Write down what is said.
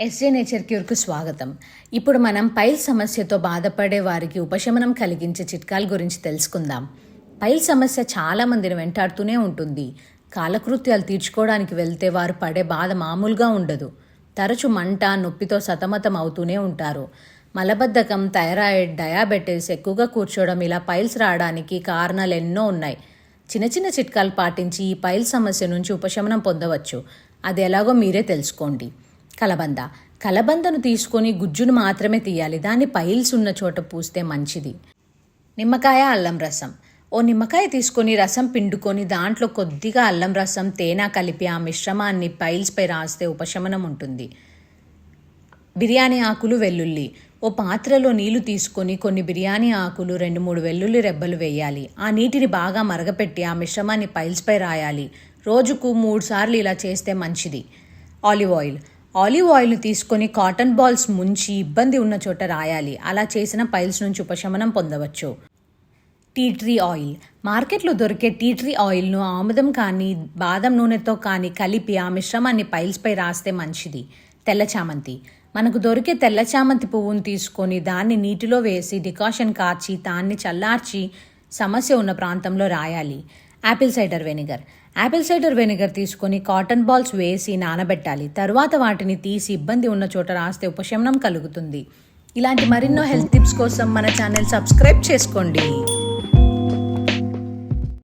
SJ nature క్యూర్కు స్వాగతం. ఇప్పుడు మనం పైల్ సమస్యతో బాధపడే వారికి ఉపశమనం కలిగించే చిట్కాల గురించి తెలుసుకుందాం. పైల్ సమస్య చాలా మందిని వెంటాడుతూనే ఉంటుంది. కాలకృత్యాలు తీర్చుకోవడానికి వెళ్తే వారు పడే బాధ మామూలుగా ఉండదు. తరచు మంట నొప్పితో సతమతం అవుతూనే ఉంటారు. మలబద్ధకం థైరాయిడ్ డయాబెటీస్ ఎక్కువగా కూర్చోవడం ఇలా పైల్స్ రావడానికి కారణాలు ఎన్నో ఉన్నాయి. చిన్న చిన్న చిట్కాలు పాటించి ఈ పైల్ సమస్య నుంచి ఉపశమనం పొందవచ్చు. అది ఎలాగో మీరే తెలుసుకోండి. కలబంద. కలబందను తీసుకొని గుజ్జును మాత్రమే తీయాలి. దాన్ని పైల్స్ ఉన్న చోట పూస్తే మంచిది. నిమ్మకాయ అల్లం రసం. ఓ నిమ్మకాయ తీసుకొని రసం పిండుకొని దాంట్లో కొద్దిగా అల్లం రసం తేనె కలిపి ఆ మిశ్రమాన్ని పైల్స్పై రాస్తే ఉపశమనం ఉంటుంది. బిర్యానీ ఆకులు వెల్లుల్లి. ఓ పాత్రలో నీళ్ళు తీసుకొని కొన్ని బిర్యానీ ఆకులు రెండు మూడు వెల్లుల్లి రెబ్బలు వేయాలి. ఆ నీటిని బాగా మరగపెట్టి ఆ మిశ్రమాన్ని పైల్స్పై రాయాలి. రోజుకు మూడు సార్లు ఇలా చేస్తే మంచిది. Olive oil. ఆలివ్ ఆయిల్ను తీసుకొని కాటన్ బాల్స్ ముంచి ఇబ్బంది ఉన్న చోట రాయాలి. అలా చేసిన పైల్స్ నుంచి ఉపశమనం పొందవచ్చు. Tea tree oil. మార్కెట్లో దొరికే టీ ట్రీ ఆయిల్ను ఆముదం కానీ బాదం నూనెతో కానీ కలిపి ఆ మిశ్రమాన్ని పైల్స్పై రాస్తే మంచిది. తెల్ల చామంతి. మనకు దొరికే తెల్ల చామంతి పువ్వును తీసుకొని దాన్ని నీటిలో వేసి డికాషన్ కార్చి దాన్ని చల్లార్చి సమస్య ఉన్న ప్రాంతంలో రాయాలి. Apple cider vinegar. Apple cider vinegar తీసుకొని కాటన్ బాల్స్ వేసి నానబెట్టాలి. తర్వాత వాటిని తీసి ఇబ్బంది ఉన్న చోట రాస్తే ఉపశమనం కలుగుతుంది. ఇలాంటి మరెన్నో హెల్త్ టిప్స్ కోసం మన ఛానల్ సబ్స్క్రైబ్ చేసుకోండి.